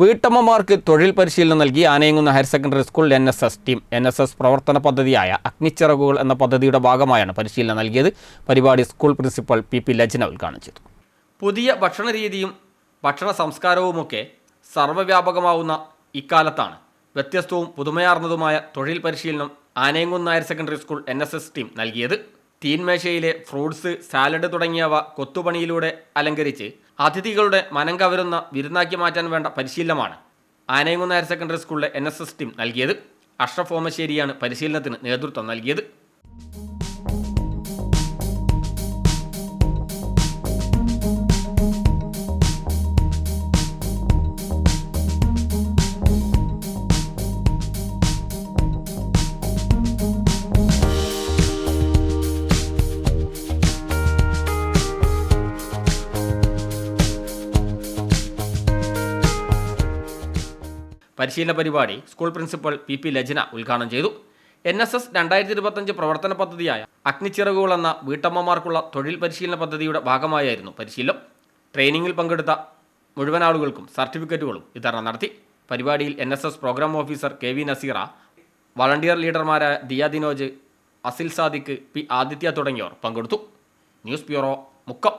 വീട്ടമ്മമാർക്ക് തൊഴിൽ പരിശീലനം നൽകി ആനയങ്ങുന്ന higher secondary school N S S team N S S പ്രവർത്തന പദ്ധതിയായ അഗ്നിച്ചിറകുകൾ എന്ന പദ്ധതിയുടെ ഭാഗമായാണ് പരിശീലനം നൽകിയത്. പരിപാടി school principal P P Lajna ഉദ്ഘാടനം ചെയ്തു. പുതിയ ഭക്ഷണ രീതിയും ഭക്ഷണ സംസ്കാരവുമൊക്കെ സർവവ്യാപകമാവുന്ന ഇക്കാലത്താണ്. വ്യത്യസ്തവും പുതുമയാർന്നതുമായ തൊഴിൽ പരിശീലനം Anayamkunnu higher secondary school N team നൽകിയത്. തീൻമേശയിലെ ഫ്രൂട്ട്സ് സാലഡ് തുടങ്ങിയവ കൊത്തുപണിയിലൂടെ അലങ്കരിച്ച് അതിഥികളുടെ മനം കവരുന്ന വിരുന്നാക്കി മാറ്റാൻ വേണ്ട പരിശീലനമാണ് ആനയങ്ങുന്ന ഹയർ സെക്കൻഡറി സ്കൂളിലെ എൻ എസ് എസ് ടീം നൽകിയത്. അഷ്റഫ് ഓമശ്ശേരിയാണ് പരിശീലനത്തിന് നേതൃത്വം നൽകിയത്. പരിശീലന പരിപാടി school principal P P Lajana ഉദ്ഘാടനം ചെയ്തു. എൻ എസ് എസ് രണ്ടായിരത്തി ഇരുപത്തഞ്ച് പ്രവർത്തന പദ്ധതിയായ അഗ്നിച്ചിറകുകൾ എന്ന വീട്ടമ്മമാർക്കുള്ള തൊഴിൽ പരിശീലന പദ്ധതിയുടെ ഭാഗമായായിരുന്നു പരിശീലനം. ട്രെയിനിങ്ങിൽ പങ്കെടുത്ത മുഴുവൻ ആളുകൾക്കും സർട്ടിഫിക്കറ്റുകളും വിതരണം നടത്തി. പരിപാടിയിൽ N S S programme officer K V Naseera volunteer ലീഡർമാരായ Diya Dinoj Asil Sadiq P Aditya തുടങ്ങിയവർ പങ്കെടുത്തു. News bureau Mukkam.